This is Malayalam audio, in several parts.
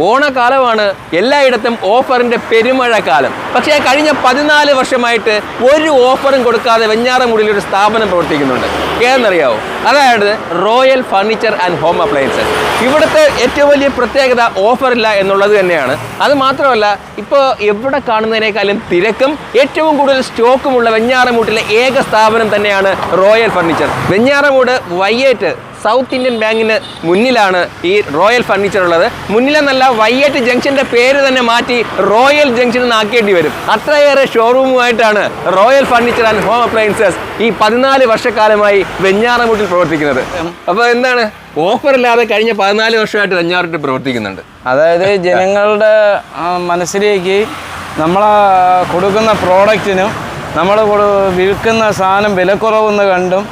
ഓണക്കാലമാണ് എല്ലായിടത്തും ഓഫറിന്റെ പെരുമഴക്കാലം. പക്ഷേ കഴിഞ്ഞ പതിനാല് വർഷമായിട്ട് ഒരു ഓഫറും കൊടുക്കാതെ വെഞ്ഞാറമൂടിൽ ഒരു സ്ഥാപനം പ്രവർത്തിക്കുന്നുണ്ട്. ഏതെന്നറിയാവോ? അതായത് royal furniture and home appliances. ഇവിടുത്തെ ഏറ്റവും വലിയ പ്രത്യേകത ഓഫറില്ല എന്നുള്ളത് തന്നെയാണ്. അത് മാത്രമല്ല ഇപ്പോൾ എവിടെ കാണുന്നതിനേക്കാളും തിരക്കും ഏറ്റവും കൂടുതൽ സ്റ്റോക്കുമുള്ള വെഞ്ഞാറമൂട്ടിലെ ഏക സ്ഥാപനം തന്നെയാണ് royal furniture. Venjaramoodu Vayyettu South Indian ബാങ്കിന് മുന്നിലാണ് ഈ റോയൽ ഫർണിച്ചർ ഉള്ളത്. മുന്നിലെന്നല്ല വയ്യേറ്റ് ജംഗ്ഷന്റെ പേര് തന്നെ മാറ്റി റോയൽ ജംഗ്ഷൻ എന്ന് ആക്കേണ്ടി വരും. അത്രയേറെ ഷോറൂമുമായിട്ടാണ് royal furniture and home appliances ഈ പതിനാല് വർഷക്കാലമായി വെഞ്ഞാറമൂട്ടിൽ പ്രവർത്തിക്കുന്നത്. അപ്പോൾ എന്താണ്? ഓഫർ ഇല്ലാതെ കഴിഞ്ഞ പതിനാല് വർഷമായിട്ട് വെഞ്ഞാറമൂട്ടിൽ പ്രവർത്തിക്കുന്നുണ്ട്. അതായത് ജനങ്ങളുടെ മനസ്സിലേക്ക് നമ്മൾ കൊടുക്കുന്ന പ്രോഡക്റ്റിനും നമ്മൾ വിൽക്കുന്ന സാധനം വിലക്കുറവെന്ന് കണ്ടും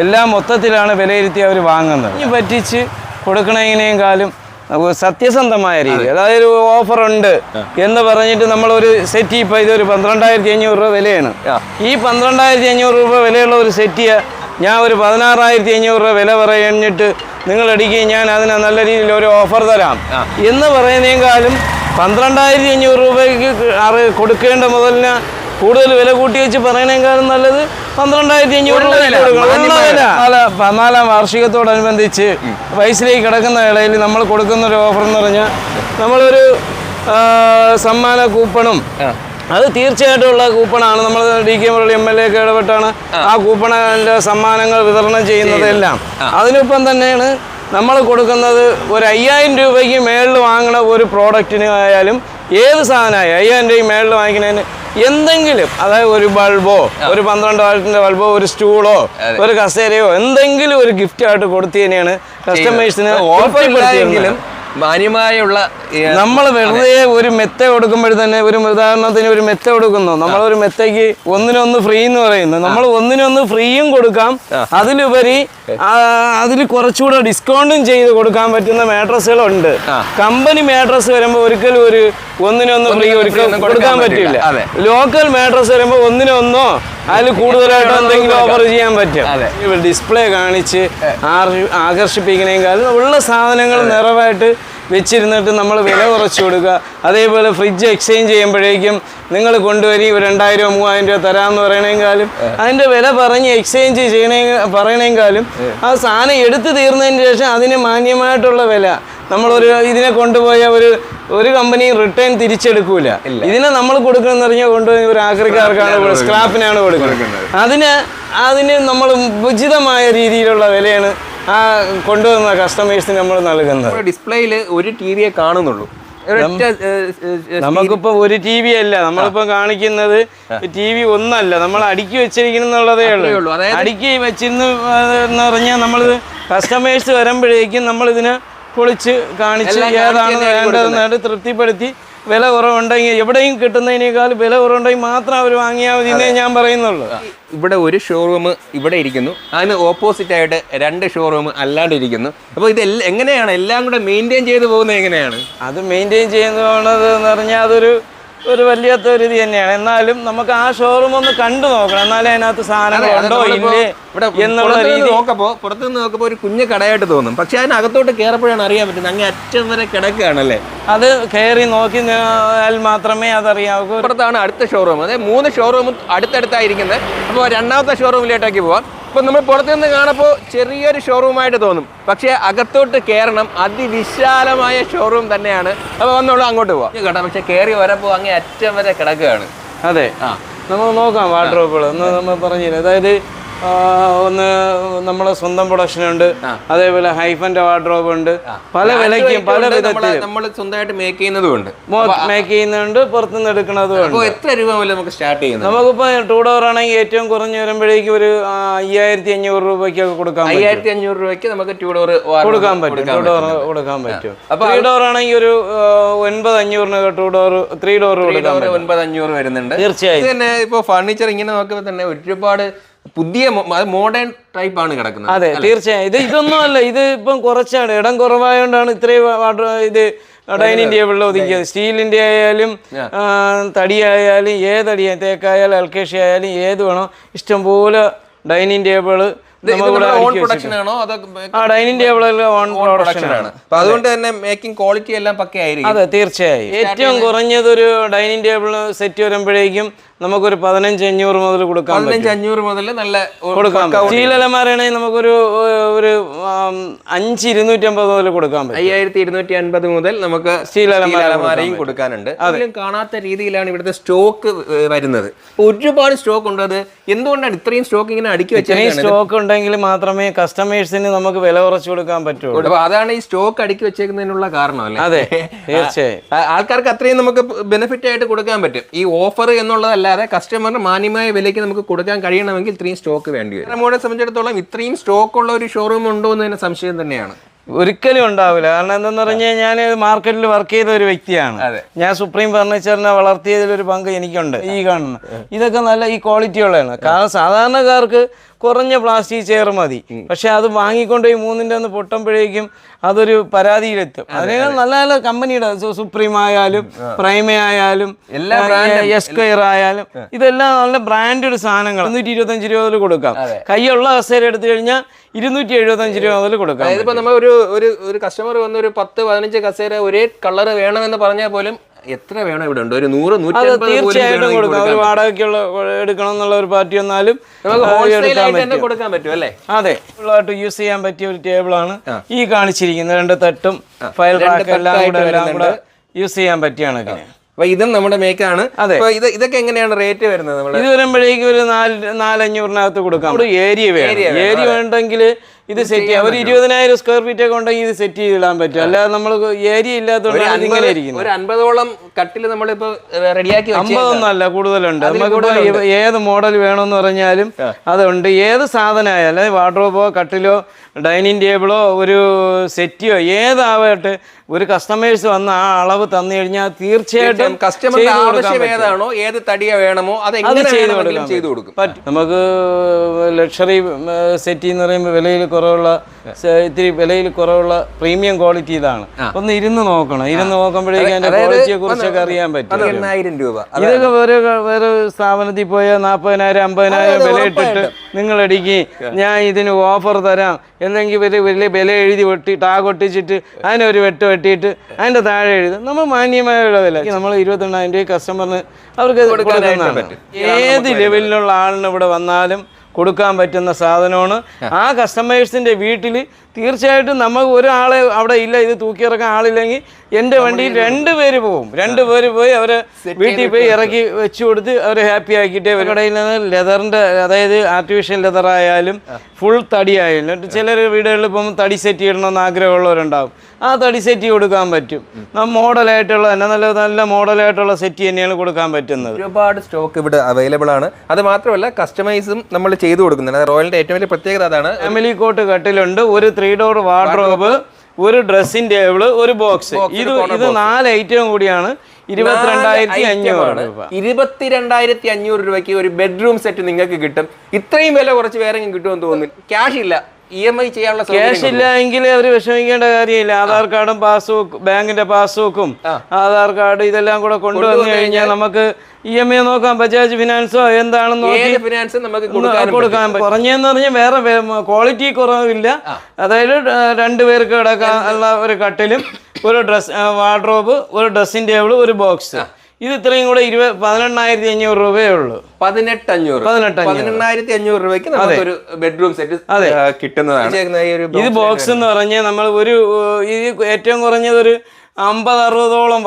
എല്ലാം മൊത്തത്തിലാണ് വിലയിരുത്തി അവർ വാങ്ങുന്നത്. ഇനി പറ്റിച്ച് കൊടുക്കണതിനേക്കാളും സത്യസന്ധമായ രീതി അതായത് ഒരു ഓഫർ ഉണ്ട് എന്ന് പറഞ്ഞിട്ട് നമ്മൾ ഒരു സെറ്റ് ഇത് ഇതൊരു പന്ത്രണ്ടായിരത്തി അഞ്ഞൂറ് രൂപ വിലയാണ്. ഈ പന്ത്രണ്ടായിരത്തി അഞ്ഞൂറ് രൂപ വിലയുള്ള ഒരു സെറ്റിയ ഞാൻ ഒരു പതിനാറായിരത്തി അഞ്ഞൂറ് രൂപ വില പറഞ്ഞിട്ട് നിങ്ങൾ അടിക്കുകയും ഞാൻ അതിന് നല്ല രീതിയിൽ ഒരു ഓഫർ തരാം എന്ന് പറയുന്നതിനേക്കാളും പന്ത്രണ്ടായിരത്തി അഞ്ഞൂറ് രൂപയ്ക്ക് അറി കൊടുക്കേണ്ട മുതലിന് കൂടുതൽ വില കൂട്ടി വെച്ച് പറയണേക്കാളും നല്ലത് പന്ത്രണ്ടായിരത്തി അഞ്ഞൂറ്. പതിനാലാം വാർഷികത്തോടനുബന്ധിച്ച് വയസ്സിലേക്ക് കിടക്കുന്ന വേളയിൽ നമ്മൾ കൊടുക്കുന്ന ഒരു ഓഫർ എന്ന് പറഞ്ഞാൽ നമ്മളൊരു സമ്മാന കൂപ്പണും. അത് തീർച്ചയായിട്ടും ഉള്ള കൂപ്പണാണ്. നമ്മൾ D K Murali M L A ഒക്കെ ഇടപെട്ടാണ് ആ. കൂപ്പണിന്റെ സമ്മാനങ്ങൾ വിതരണം ചെയ്യുന്നതെല്ലാം. അതിനൊപ്പം തന്നെയാണ് നമ്മൾ കൊടുക്കുന്നത് ഒരു അയ്യായിരം രൂപയ്ക്ക് മേളിൽ വാങ്ങണ ഒരു പ്രോഡക്റ്റിന് ആയാലും ഏത് സാധനമായി അയ്യായിരം രൂപയ്ക്ക് മേളിൽ വാങ്ങിക്കുന്നതിന് എന്തെങ്കിലും അതായത് ഒരു ബൾബോ ഒരു പന്ത്രണ്ട് വാട്ടിന്റെ ബൾബോ ഒരു സ്റ്റൂളോ ഒരു കസേരയോ എന്തെങ്കിലും ഒരു ഗിഫ്റ്റ് ആയിട്ട് കൊടുത്തു തന്നെയാണ് കസ്റ്റമേഴ്സിന് ഓഫർ മാന്യമായുള്ള നമ്മൾ വെറുതെ ഒരു മെത്ത കൊടുക്കുമ്പോൾ തന്നെ ഒരു ഉദാഹരണത്തിന് ഒരു മെത്ത കൊടുക്കുന്നു. നമ്മൾ ഒരു മെത്തയ്ക്ക് ഒന്നിനൊന്ന് ഫ്രീ എന്ന് പറയുന്നു നമ്മൾ ഒന്നിനൊന്ന് ഫ്രീയും കൊടുക്കാം. അതിലുപരി അതിൽ കുറച്ചുകൂടെ ഡിസ്കൗണ്ടും ചെയ്ത് കൊടുക്കാൻ പറ്റുന്ന മാട്രസുകളുണ്ട് കമ്പനി മാട്രസ് വരുമ്പോൾ ഒരിക്കലും ഒരു ഒന്നിനൊന്ന് ഫ്രീ ഒരിക്കലും കൊടുക്കാൻ കൊടുക്കാൻ പറ്റില്ല. ലോക്കൽ മാട്രസ് വരുമ്പോൾ ഒന്നിനൊന്നോ അതിൽ കൂടുതലായിട്ട് എന്തെങ്കിലും ഓഫർ ചെയ്യാൻ പറ്റും. ഡിസ്പ്ലേ കാണിച്ച് ആകർഷിപ്പിക്കണേക്കാളും ഉള്ള സാധനങ്ങൾ നിറവായിട്ട് വെച്ചിരുന്നിട്ട് നമ്മൾ വില കുറച്ച് കൊടുക്കുക. അതേപോലെ ഫ്രിഡ്ജ് എക്സ്ചേഞ്ച് ചെയ്യുമ്പോഴേക്കും നിങ്ങൾ കൊണ്ടുവരി ഒരു രണ്ടായിരം മൂവായിരം രൂപ തരാമെന്ന് പറയണേക്കാളും അതിന്റെ വില പറഞ്ഞ് എക്സ്ചേഞ്ച് ചെയ്യണേ പറയണേക്കാളും ആ സാധനം എടുത്തു തീർന്നതിന് ശേഷം അതിന് മാന്യമായിട്ടുള്ള വില. നമ്മളൊരു ഇതിനെ കൊണ്ടുപോയ ഒരു ഒരു കമ്പനി റിട്ടേൺ തിരിച്ചെടുക്കൂല. ഇതിനെ നമ്മൾ കൊടുക്കണമെന്ന് പറഞ്ഞാൽ കൊണ്ടുപോയി ഒരു ആക്രിക്കാർക്കാണ് സ്ക്രാപ്പിനാണ് കൊടുക്കുന്നത്. അതിന് അതിന് നമ്മൾ ഉചിതമായ രീതിയിലുള്ള വിലയാണ് ആ കൊണ്ടുവന്ന കസ്റ്റമേഴ്സിന് നമ്മൾ നൽകുന്നത്. ഡിസ്പ്ലേയിൽ ഒരു ടി വിയെ കാണുന്നുള്ളൂ. നമുക്കിപ്പോ ഒരു ടി വി അല്ല. നമ്മളിപ്പോ കാണിക്കുന്നത് ടി വി ഒന്നല്ല. നമ്മൾ അടുക്കി വെച്ചിരിക്കണം എന്നുള്ളതേ ഉള്ളൂ. അടുക്കി വെച്ചിരുന്ന് എന്ന് പറഞ്ഞാൽ നമ്മൾ കസ്റ്റമേഴ്സ് വരുമ്പോഴേക്കും നമ്മൾ ഇതിനെ പൊളിച്ച് കാണിച്ച് ഏതാണ് വേണ്ടതെന്നായിട്ട് തൃപ്തിപ്പെടുത്തി. വില കുറവുണ്ടെങ്കിൽ എവിടെയും കിട്ടുന്നതിനേക്കാൾ വില കുറവുണ്ടെങ്കിൽ മാത്രം അവർ വാങ്ങിയാൽ മതി എന്നേ ഞാൻ പറയുന്നുള്ളൂ. ഇവിടെ ഒരു ഷോറൂം ഇവിടെ ഇരിക്കുന്നു. അതിന് ഓപ്പോസിറ്റ് ആയിട്ട് രണ്ട് ഷോറൂം അല്ലാണ്ട് ഇരിക്കുന്നു. അപ്പോൾ ഇത് എങ്ങനെയാണ്? എല്ലാം കൂടെ മെയിന്റെയിൻ ചെയ്ത് പോകുന്നത് എങ്ങനെയാണ്? അത് മെയിന്റെയിൻ ചെയ്യുന്നത് എന്ന് പറഞ്ഞാൽ അതൊരു ഒരു വലിയത്തെ ഒരു ഇത് തന്നെയാണ്. എന്നാലും നമുക്ക് ആ ഷോറൂം ഒന്ന് കണ്ടു നോക്കണം. എന്നാലേ അതിനകത്ത് സാധനങ്ങൾ ഉണ്ടോ ഇല്ലേ ഇവിടെ എന്നുള്ള രീതി. നോക്കപ്പോ പുറത്ത് നിന്ന് നോക്കുമ്പോൾ ഒരു കുഞ്ഞു കടയായിട്ട് തോന്നും. പക്ഷെ അതിനകത്തോട്ട് കയറപ്പോഴാണ് അറിയാൻ പറ്റുന്നത്. അങ്ങ് അറ്റം വരെ കിടക്കുകയാണല്ലേ? അത് കയറി നോക്കി മാത്രമേ അതറിയാവൂ. പുറത്താണ് അടുത്ത ഷോറൂം അതെ മൂന്ന് ഷോറൂം അടുത്തടുത്തായിരിക്കുന്നത്. അപ്പോൾ രണ്ടാമത്തെ ഷോറൂമിലേട്ടേക്ക് പോവാം. ഇപ്പോൾ നമ്മൾ പുറത്തുനിന്ന് കാണപ്പോൾ ചെറിയൊരു ഷോറൂമായിട്ട് തോന്നും. പക്ഷേ അകത്തോട്ട് കയറണം അതിവിശാലമായ ഷോറൂം തന്നെയാണ്. അപ്പോൾ വന്നോളൂ അങ്ങോട്ട് പോവാം. കേട്ടോ പക്ഷേ കയറി വരപ്പോൾ അങ്ങേ അറ്റം വരെ കിടക്കുകയാണ്. അതെ. ആ. നമുക്ക് നോക്കാം വാർഡ്രോബുകൾ ഒന്ന് നമ്മൾ പറഞ്ഞു അതായത് ഒന്ന് നമ്മളെ സ്വന്തം പ്രൊഡക്ഷൻ ഉണ്ട്. അതേപോലെ ഹൈഫന്റെ വാർഡ്രോബ് ഉണ്ട്. പല വിലയ്ക്കും പല വിധത്തിൽ നമ്മൾ സ്വന്തമായിട്ട് മേക്ക് ചെയ്യുന്നതും ഉണ്ട് മേക്ക് ചെയ്യുന്നുണ്ട് പുറത്തുനിന്ന് എടുക്കുന്നതും ഉണ്ട് എത്ര രൂപ മുതൽ നമുക്ക് സ്റ്റാർട്ട് ചെയ്യുന്നത്? നമുക്കിപ്പോ ടൂ ഡോർ ആണെങ്കിൽ ഏറ്റവും കുറഞ്ഞു വരുമ്പോഴേക്കും ഒരു അയ്യായിരത്തി അഞ്ഞൂറ് രൂപയ്ക്കൊക്കെ കൊടുക്കാൻ പറ്റും. അയ്യായിരത്തി അഞ്ഞൂറ് രൂപയ്ക്ക് നമുക്ക് ടൂ ഡോർ കൊടുക്കാൻ പറ്റും ടൂ ഡോർ കൊടുക്കാൻ പറ്റും. അപ്പൊ ത്രീ ഡോർ ആണെങ്കിൽ ഒരു ഒൻപത് അഞ്ഞൂറിന് ടൂ ഡോർ ത്രീ ഡോർ കൊടുക്കാൻ ഒൻപത് അഞ്ഞൂറ് വരുന്നുണ്ട്. തീർച്ചയായും. ഇപ്പൊ തന്നെ ഇപ്പോൾ ഫർണിച്ചർ ഇങ്ങനെ നോക്കുമ്പോൾ തന്നെ ഒരുപാട് പുതിയ മോഡേൺ ടൈപ്പ് ആണ് കിടക്കുന്നത്. അതെ തീർച്ചയായും. ഇത് ഇതൊന്നും അല്ല. ഇത് ഇപ്പം കുറച്ചാണ്. ഇടം കുറവായതുകൊണ്ടാണ് ഇത്രയും വാട്ടർ ഇത് ഡൈനിങ് ടേബിളിൽ ഒതുക്കിയത് സ്റ്റീലിന്റെ ആയാലും തടിയായാലും ഏതടിയാ തേക്കായാലും അൽക്കേഷി ആയാലും ഏത് വേണോ ഇഷ്ടംപോലെ dining table dining on production ആണ്? അതുകൊണ്ട് തന്നെ മേക്കിംഗ് ക്വാളിറ്റി എല്ലാം പക്കയായിരിക്കും. അതെ തീർച്ചയായും. ഏറ്റവും കുറഞ്ഞതൊരു ഡൈനിങ് ടേബിൾ സെറ്റ് വരുമ്പോഴേക്കും നമുക്കൊരു പതിനഞ്ച് അഞ്ഞൂറ് മുതൽ കൊടുക്കാം പതിനഞ്ച് അഞ്ഞൂറ് മുതൽ നല്ല കൊടുക്കാം സ്റ്റീൽ നമുക്കൊരു ഒരു അഞ്ച് ഇരുന്നൂറ്റി അമ്പത് മുതൽ കൊടുക്കാൻ പറ്റും. അയ്യായിരത്തി ഇരുന്നൂറ്റി അൻപത് മുതൽ നമുക്ക് ചീലലമാരയും കൊടുക്കാനുണ്ട്. അതിലും കാണാത്ത രീതിയിലാണ് ഇവിടുത്തെ സ്റ്റോക്ക് വരുന്നത്. ഒരുപാട് സ്റ്റോക്ക് ഉണ്ട് അത്. എന്തുകൊണ്ടാണ് ഇത്രയും സ്റ്റോക്ക് ഇങ്ങനെ അടുക്കി വെച്ചത് സ്റ്റോക്ക് ഉണ്ടെങ്കിൽ മാത്രമേ കസ്റ്റമേഴ്സിന് നമുക്ക് വില കുറച്ച് കൊടുക്കാൻ പറ്റുള്ളൂ. അപ്പൊ അതാണ് ഈ സ്റ്റോക്ക് അടുക്കി വെച്ചേക്കുന്നതിനുള്ള കാരണം അല്ലേ? അതെ തീർച്ചയായും. ആൾക്കാർക്ക് അത്രയും നമുക്ക് ബെനിഫിറ്റ് ആയിട്ട് കൊടുക്കാൻ പറ്റും. ഈ ഓഫർ എന്നുള്ളതല്ലാതെ കസ്റ്റമറിന് മാന്യമായ വിലയ്ക്ക് നമുക്ക് കൊടുക്കാൻ കഴിയണമെങ്കിൽ ഇത്രയും സ്റ്റോക്ക് വേണ്ടി വരും. നമ്മളെ സംബന്ധിച്ചിടത്തോളം ഇത്രയും സ്റ്റോക്ക് ഉള്ള ഒരു ഷോറൂം ഉണ്ടോ എന്ന് തന്നെ സംശയം തന്നെയാണ്. ഒരിക്കലും ഉണ്ടാവില്ല. കാരണം എന്തെന്ന് പറഞ്ഞു കഴിഞ്ഞാൽ ഞാൻ മാർക്കറ്റിൽ വർക്ക് ചെയ്ത ഒരു വ്യക്തിയാണ്. ഞാൻ സുപ്രീം ഫർണിച്ചറിനെ വളർത്തിയതിലൊരു പങ്ക് എനിക്കുണ്ട്. ഈ കാണുന്ന. ഇതൊക്കെ നല്ല ഈ ക്വാളിറ്റി ഉള്ളതാണ്. കാരണം സാധാരണക്കാർക്ക് കുറഞ്ഞ പ്ലാസ്റ്റിക് ചെയർ മതി. പക്ഷെ അത് വാങ്ങിക്കൊണ്ടുപോയി മൂന്നിന്റെ ഒന്ന് പൊട്ടുമ്പോഴേക്കും അതൊരു പരാതിയിലെത്തും. അതിനേക്കാൾ നല്ല നല്ല കമ്പനിയുടെ സുപ്രീം ആയാലും പ്രൈമ ആയാലും എല്ലാ എസ്ക്വയർ ആയാലും ഇതെല്ലാം നല്ല ബ്രാൻഡഡ് സാധനങ്ങൾ ഇരുന്നൂറ്റി ഇരുപത്തഞ്ച് രൂപ മുതൽ കൊടുക്കാം. കൈയുള്ള കസേര എടുത്തു കഴിഞ്ഞാൽ ഇരുന്നൂറ്റി എഴുപത്തഞ്ച് രൂപ മുതൽ കൊടുക്കാം. ഇപ്പൊ നമ്മൾ ഒരു ഒരു ഒരു കസ്റ്റമർ വന്ന് ഒരു പത്ത് പതിനഞ്ച് കസേര ഒരേ കളർ വേണമെന്ന് പറഞ്ഞാൽ പോലും എത്ര വേണം ഇവിടെ ഉണ്ട്? ഒരു നൂറ് തീർച്ചയായിട്ടും കൊടുക്കാം. ഒരു വാടകയ്ക്കുള്ള എടുക്കണം എന്നുള്ള ഒരു പാർട്ടി വന്നാലും കൊടുക്കാൻ പറ്റും അല്ലേ? അതെ. ഫുള്ളായിട്ട് യൂസ് ചെയ്യാൻ പറ്റിയ ഒരു ടേബിൾ ആണ് ഈ കാണിച്ചിരിക്കുന്നത്. രണ്ട് തട്ടും ഫയൽ എല്ലാം കൂടെ. യൂസ് ചെയ്യാൻ പറ്റിയാണ് അപ്പൊ ഇതും നമ്മുടെ മേക്കാണ് അതെ. ഇത് ഇതൊക്കെ എങ്ങനെയാണ് റേറ്റ് വരുന്നത് നമ്മൾ ഇത് വരുമ്പോഴേക്കും ഒരു നാല് നാലഞ്ഞൂറിനകത്ത് കൊടുക്കാം. ഒരു ഏരിയ വേണം. ഏരിയ വേണ്ടെങ്കിൽ ഇത് സെറ്റ് ചെയ്യാം. ഒരു ഇരുപതിനായിരം സ്ക്വയർ ഫീറ്റ് ഒക്കെ ഉണ്ടെങ്കിൽ ഇത് സെറ്റ് ചെയ്തിടാൻ പറ്റും. അല്ലാതെ നമ്മൾ ഏരിയ ഇല്ലാത്തതുകൊണ്ട് ഇങ്ങനെ ഇരിക്കുന്നത് ഒരു അൻപതോളം കട്ടിൽ നമ്മളിപ്പോ റെഡിയാക്കി അമ്പതൊന്നും അല്ല കൂടുതലുണ്ട്. നമുക്ക് ഏത് മോഡൽ വേണമെന്ന് പറഞ്ഞാലും അതുണ്ട്. ഏത് സാധനമായാലും വാർഡ്രോബോ കട്ടിലോ ഡൈനിങ് ടേബിളോ ഒരു സെറ്റിയോ ഏതാവട്ടെ ഒരു കസ്റ്റമേഴ്സ് വന്ന ആ അളവ് തന്നു കഴിഞ്ഞാൽ തീർച്ചയായിട്ടും കസ്റ്റമറിന്റെ ചെയ്ത് ആവശ്യം ഏതാണോ ഏത് തടിയ വേണമോ അത് ചെയ്ത് കൊടുക്കും. നമുക്ക് ലക്ഷറി സെറ്റി എന്ന് പറയുമ്പോൾ വിലയിൽ കുറവുള്ള ഇത്തിരി വിലയിൽ കുറവുള്ള പ്രീമിയം ക്വാളിറ്റി ഇതാണ്. ഒന്ന് ഇരുന്ന് നോക്കണം. ഇരുന്ന് നോക്കുമ്പോഴേക്കും അതിന്റെ ക്വാളിറ്റിയെ കുറിച്ചൊക്കെ അറിയാൻ പറ്റും. ഇതൊക്കെ വേറെ വേറെ സ്ഥാപനത്തിൽ പോയാൽ നാൽപ്പതിനായിരം അമ്പതിനായിരം വില ഇട്ടിട്ട് നിങ്ങൾ ഇടിക്ക് ഞാൻ ഇതിന് ഓഫർ തരാം. അല്ലെങ്കിൽ വലിയ വലിയ വില എഴുതി വെട്ടി ടാഗ് ഒട്ടിച്ചിട്ട് ഒരു വെട്ട് വെട്ടിയിട്ട് അതിന്റെ താഴെ എഴുതും. നമ്മൾ മാന്യമായ വില നമ്മൾ ഇരുപത്തെണ്ണായിരം രൂപ കസ്റ്റമറിന് അവർക്ക് കൊടുക്കുന്നതാണ്. ഏത് ലെവലിലുള്ള ആളിന് ഇവിടെ വന്നാലും കൊടുക്കാൻ പറ്റുന്ന സാധനമാണ്. ആ. കസ്റ്റമേഴ്സിന്റെ വീട്ടിൽ തീർച്ചയായിട്ടും നമുക്ക് ഒരാളെ അവിടെ ഇല്ല ഇത് തൂക്കിയിറക്കാൻ ആളില്ലെങ്കിൽ എന്റെ വണ്ടിയിൽ രണ്ട് പേര് പോകും രണ്ട് പേര് പോയി അവരെ വീട്ടിൽ പോയി ഇറക്കി വെച്ച് കൊടുത്ത് അവരെ ഹാപ്പി ആക്കിയിട്ട് വരും കടയിൽ നിന്ന് ലെതറിന്റെ അതായത് ആർട്ടിഫിഷ്യൽ ലെതർ ആയാലും ഫുൾ തടി ആയാലും. ചിലർ വീടുകളിൽ പോകുമ്പോൾ തടി സെറ്റ് ചെയ്യണമെന്ന് ആഗ്രഹമുള്ളവരുണ്ടാവും. ആ തടി സെറ്റ് കൊടുക്കാൻ പറ്റും. മോഡലായിട്ടുള്ള തന്നെ നല്ല നല്ല മോഡലായിട്ടുള്ള സെറ്റ് തന്നെയാണ് കൊടുക്കാൻ പറ്റുന്നത്. ഒരുപാട് സ്റ്റോക്ക് ഇവിടെ അവൈലബിൾ ആണ്. അത് മാത്രമല്ല കസ്റ്റമൈസും നമ്മൾ ചെയ്തു കൊടുക്കുന്നുണ്ട്. റോയലിന്റെ ഏറ്റവും വലിയ പ്രത്യേകത അതാണ്. ഫാമിലി കോട്ട് കട്ടിലുണ്ട്. ഒരു ത്രീ ഡോർ വാർഡ്രോബ് ഒരു ഡ്രസ്സിംഗ് ടേബിൾ ഒരു ബോക്സ് ഇത് ഇത് നാല് ഐറ്റം കൂടിയാണ്. ഇരുപത്തിരണ്ടായിരത്തി അഞ്ഞൂറ്. രൂപ ഇരുപത്തിരണ്ടായിരത്തി അഞ്ഞൂറ് രൂപയ്ക്ക് ഒരു ബെഡ്റൂം സെറ്റ് നിങ്ങൾക്ക് കിട്ടും. ഇത്രയും വില കുറച്ച് വേറെ കിട്ടുമെന്ന് തോന്നുന്നു. ക്യാഷ് ഇല്ല. ഇ എം ഐ ചെയ്യാനുള്ള ക്യാഷ് ഇല്ല എങ്കിൽ അവർ വിഷമിക്കേണ്ട കാര്യമില്ല. ആധാർ കാർഡും പാസ്ബുക്ക് ബാങ്കിന്റെ പാസ്ബുക്കും ആധാർ കാർഡ് ഇതെല്ലാം കൂടെ കൊണ്ടുവന്നു കഴിഞ്ഞാൽ നമുക്ക് ഇ എം ഐ നോക്കാം. ബജാജ് ഫിനാൻസോ എന്താണെന്ന് നോക്കി ഫിനാൻസ് നമുക്ക് കൊടുക്കാൻ. കുറഞ്ഞെന്ന് പറഞ്ഞാൽ വേറെ ക്വാളിറ്റി കുറവില്ല. അതായത് രണ്ടുപേർക്ക് രണ്ട് പേർക്ക് കിടക്കാൻ ഉള്ള ഒരു കട്ടിലും ഒരു ഡ്രസ് വാർഡ്രോബ് ഒരു ഡ്രസ്സിംഗ് ടേബിൾ ഒരു ബോക്സ്. ഇത് ഇത്രയും കൂടെ ഇരുപത് പതിനെണ്ണായിരത്തി അഞ്ഞൂറ് രൂപയേ ഉള്ളൂ. പതിനെട്ട് അഞ്ഞൂറ് പതിനെട്ട് അഞ്ഞൂറ്. പതിനെണ്ണായിരത്തി അഞ്ഞൂറ് രൂപയ്ക്ക് നമുക്കൊരു ബെഡ്റൂം സെറ്റ് അതെ. കിട്ടുന്നതാണ്. ഈ ഒരു ഇത് ബോക്സ് എന്ന് പറഞ്ഞാൽ നമ്മൾ ഒരു ഇത് ഏറ്റവും കുറഞ്ഞത് ഒരു അമ്പത് അറുപതോളം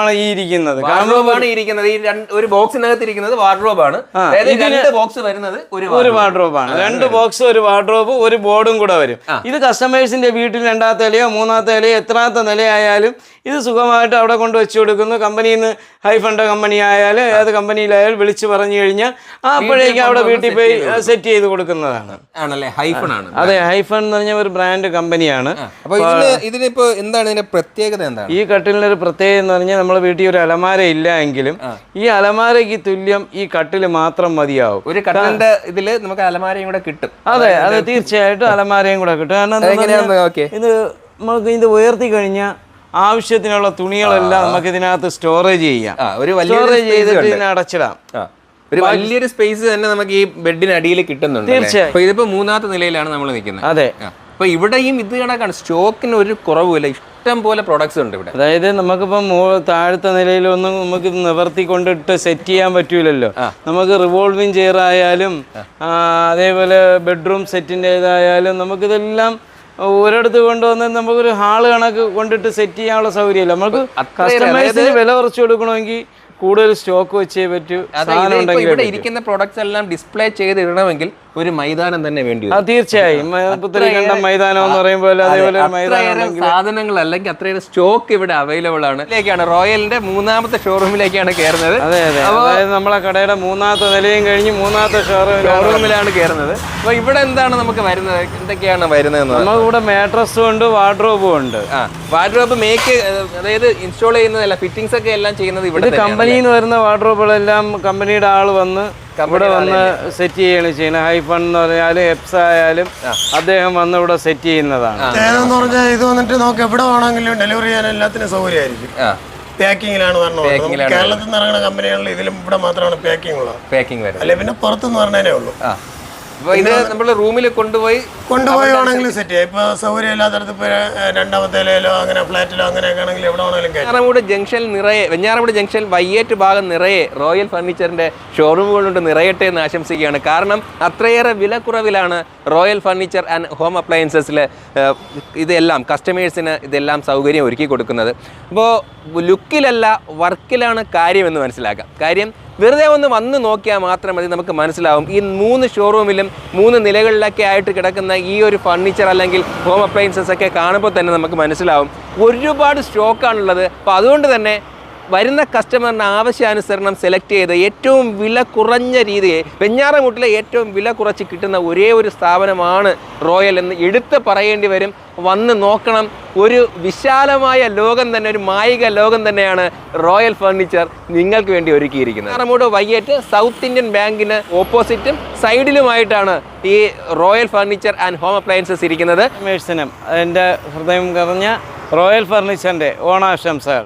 ആണ് ഈ ഇരിക്കുന്നത്. വാർഡ്രോബ് വാർഡ്രോബാണ് ഇരിക്കുന്നത്. ഈ രണ്ട് ഒരു ബോക്സിനകത്ത് ഇരിക്കുന്നത് വാർഡ്രോബ് ആണ് രണ്ട് ബോക്സ് വരുന്നത് ഒരു വാർഡ്രോബ് ആണ് രണ്ട് ബോക്സ് ഒരു വാർഡ്രോബ് ഒരു ബോർഡും കൂടെ വരും. ഇത് കസ്റ്റമേഴ്സിന്റെ വീട്ടിൽ രണ്ടാമത്തെ നിലയോ മൂന്നാമത്തെ നിലയോ എത്രാമത്തെ നിലയായാലും ഇത് സുഖമായിട്ട് അവിടെ കൊണ്ട് വെച്ച് കൊടുക്കുന്നു. കമ്പനിയിൽ നിന്ന് ഹൈഫണ്ട കമ്പനി ആയാലും ഏത് കമ്പനിയിലായാലും വിളിച്ചു പറഞ്ഞു കഴിഞ്ഞാൽ ആ അപ്പോഴേക്കും അവിടെ വീട്ടിൽ പോയി സെറ്റ് ചെയ്ത് കൊടുക്കുന്നതാണ്. ആണല്ലേ? ഹൈഫൺ ആണ്. അതെ ഹൈഫൺ എന്ന് പറഞ്ഞ ഒരു ബ്രാൻഡ് കമ്പനിയാണ്. ഇതിനിപ്പോ എന്താണ് ഇതിന്റെ പ്രത്യേകത എന്താണ്? ഈ കട്ടിലിന് ഒരു പ്രത്യേകത എന്ന് പറഞ്ഞാൽ നമ്മുടെ വീട്ടിൽ ഒരു അലമാര ഇല്ല എങ്കിലും ഈ അലമാരയ്ക്ക് തുല്യം ഈ കട്ടിൽ മാത്രം മതിയാവും. ഒരു കട്ടിലിന്റെ ഇതിൽ നമുക്ക് അലമാരയും കൂടെ കിട്ടും. അതെ അതെ തീർച്ചയായിട്ടും അലമാരയും കൂടെ കിട്ടും. കാരണം ഇത് നമുക്ക് ഇത് ഉയർത്തി കഴിഞ്ഞാൽ ആവശ്യത്തിനുള്ള തുണികളെല്ലാം നമുക്ക് ഇതിനകത്ത് സ്റ്റോറേജ് ചെയ്യാം. ഒരു സ്റ്റോറേജ് ചെയ്തിട്ട് ഇതിനെ അടച്ചിടാം. ഒരു വലിയൊരു സ്പേസ് തന്നെ നമുക്ക് ഈ ബെഡിന് അടിയിൽ കിട്ടുന്നുണ്ട് തീർച്ചയായും. ഇതിപ്പോ മൂന്നാമത്തെ നിലയിലാണ് നമ്മൾ നിൽക്കുന്നത്. അതെ. അപ്പൊ ഇവിടെയും ഇത് കണക്കാണ്. സ്റ്റോക്കിന് ഒരു കുറവുമില്ല. ഇഷ്ടം പോലെ പ്രൊഡക്ട്സ് ഉണ്ട് ഇവിടെ. അതായത് നമുക്കിപ്പം താഴത്തെ നിലയിലൊന്നും നമുക്ക് നിവർത്തി കൊണ്ടിട്ട് സെറ്റ് ചെയ്യാൻ പറ്റൂലല്ലോ. നമുക്ക് റിവോൾവിങ് ചെയർ ആയാലും അതേപോലെ ബെഡ്റൂം സെറ്റിന്റെതായാലും നമുക്കിതെല്ലാം ഒരിടത്ത് കൊണ്ടുവന്ന് നമുക്കൊരു ഹാൾ കണക്ക് കൊണ്ടിട്ട് സെറ്റ് ചെയ്യാനുള്ള സൗകര്യമില്ല. നമുക്ക് കസ്റ്റമൈസിന് വില കുറച്ച് കൊടുക്കണമെങ്കിൽ കൂടുതൽ സ്റ്റോക്ക് വെച്ചേ പറ്റൂ. ഇവിടെ ഇരിക്കുന്ന പ്രൊഡക്ട്സ് എല്ലാം ഡിസ്പ്ലേ ചെയ്ത് ഇടണമെങ്കിൽ ഒരു മൈതാനം തന്നെ വേണ്ടി വരും. തീർച്ചയായും. മൈതാനം എന്ന് പറയുമ്പോൾ അതേപോലെ സാധനങ്ങൾ അല്ലെങ്കിൽ അത്രയേറെ സ്റ്റോക്ക് ഇവിടെ അവൈലബിൾ ആണ്. ഇതിലേക്കാണ് റോയലിന്റെ മൂന്നാമത്തെ ഷോറൂമിലേക്കാണ് കയറുന്നത്. അതെ അതെ. അതായത് നമ്മളെ കടയുടെ മൂന്നാമത്തെ നിലയും കഴിഞ്ഞ് മൂന്നാമത്തെ ഷോറൂമിൽ ഷോറൂമിലാണ് കയറുന്നത്. അപ്പൊ ഇവിടെ എന്താണ് നമുക്ക് വരുന്നത്? എന്തൊക്കെയാണ് വരുന്നത് നമുക്കിവിടെ മാട്രസും ഉണ്ട് വാർഡ്രോബും ഉണ്ട്. ആ വാർഡ്രോബ് മേക്ക് അതായത് ഇൻസ്റ്റാൾ ചെയ്യുന്നതല്ല ഫിറ്റിംഗ്സ് ഒക്കെ എല്ലാം ചെയ്യുന്നത് ഇവിടെ കമ്പനിയിൽ നിന്ന് വരുന്ന വാർഡ്രോബുകളെല്ലാം കമ്പനിയുടെ ആൾ വന്ന് ഇവിടെ വന്ന് സെറ്റ് ചെയ്യാണ് ചെയ്യുന്നത്. ഹൈഫൺ എന്ന് പറഞ്ഞാലും എപ്സ് ആയാലും അദ്ദേഹം വന്ന് ഇവിടെ സെറ്റ് ചെയ്യുന്നതാണ്. എന്ന് പറഞ്ഞാൽ ഇത് വന്നിട്ട് നമുക്ക് എവിടെ വേണമെങ്കിലും ഡെലിവറി ചെയ്യാൻ എല്ലാത്തിനും സൗകര്യമായിരിക്കും. പാക്കിങ്ങിലാണ് പറഞ്ഞത് കേരളത്തിൽ നിന്ന് ഇറങ്ങുന്ന കമ്പനികളിൽ ഇതിലും ഇവിടെ മാത്രമാണ് പാക്കിംഗ് ഉള്ളത്. പാക്കിംഗ് അല്ലെ പിന്നെ പുറത്തുനിന്ന് പറഞ്ഞതേ ഉള്ളൂ. ഇത് നമ്മൾ റൂമിൽ കൊണ്ടുപോയി കൊണ്ടുപോയി വേണമെങ്കിൽ സെറ്റ് ചെയ്യാം. ഇപ്പൊ സൗകര്യം ഇല്ലാത്തടത്ത് ഇപ്പൊ രണ്ടാമത്തെ നിലയിലോ അങ്ങനെ ഫ്ലാറ്റിലോ അങ്ങനെയൊക്കെ ആണെങ്കിൽ എവിടെ കയറ്റാം. വെഞ്ഞാറമൂട് ജംഗ്ഷൻ നിറയെ വെഞ്ഞാറമൂട് ജംഗ്ഷൻ വയ്യേറ്റ് ഭാഗം നിറയെ റോയൽ ഫർണിച്ചറിന്റെ ഷോറൂമുകൾ കൊണ്ട് നിറയട്ടെ എന്ന് ആശംസിക്കുകയാണ്. കാരണം അത്രയേറെ വിലക്കുറവിലാണ് റോയൽ ഫർണിച്ചർ ആൻഡ് ഹോം അപ്ലയൻസസിൽ ഇതെല്ലാം കസ്റ്റമേഴ്സിന് ഇതെല്ലാം സൗകര്യം ഒരുക്കി കൊടുക്കുന്നത്. അപ്പോൾ ലുക്കിലല്ല വർക്കിലാണ് കാര്യം എന്ന് മനസ്സിലാക്കാം. കാര്യം വെറുതെ ഒന്ന് വന്ന് നോക്കിയാൽ മാത്രം മതി നമുക്ക് മനസ്സിലാവും. ഈ മൂന്ന് ഷോറൂമിലും മൂന്ന് നിലകളിലൊക്കെ ആയിട്ട് കിടക്കുന്ന ഈ ഒരു ഫർണിച്ചർ അല്ലെങ്കിൽ ഹോം അപ്ലയൻസസ് ഒക്കെ കാണുമ്പോൾ തന്നെ നമുക്ക് മനസ്സിലാവും. ഒരുപാട് സ്റ്റോക്കാണുള്ളത് അപ്പോൾ അതുകൊണ്ട് തന്നെ വരുന്ന കസ്റ്റമറിന് ആവശ്യാനുസരണം സെലക്ട് ചെയ്ത് ഏറ്റവും വില കുറഞ്ഞ രീതിയിൽ വെഞ്ഞാറമൂട്ടിലെ ഏറ്റവും വില കുറച്ച് കിട്ടുന്ന ഒരേ ഒരു സ്ഥാപനമാണ് റോയൽ എന്ന് എടുത്ത് പറയേണ്ടി വരും. വന്ന് നോക്കണം. ഒരു വിശാലമായ ലോകം തന്നെ ഒരു മായിക ലോകം തന്നെയാണ് റോയൽ ഫർണിച്ചർ നിങ്ങൾക്ക് വേണ്ടി ഒരുക്കിയിരിക്കുന്നത്. വെഞ്ഞാറമൂട് വൈകിട്ട് സൗത്ത് ഇന്ത്യൻ ബാങ്കിന് ഓപ്പോസിറ്റും സൈഡിലുമായിട്ടാണ് ഈ royal furniture and home appliances ഇരിക്കുന്നത്. മേഴ്സിനും എന്റെ ഹൃദയം കറഞ്ഞ റോയൽ ഫർണിച്ചറിന്റെ ഓണാശംസകൾ.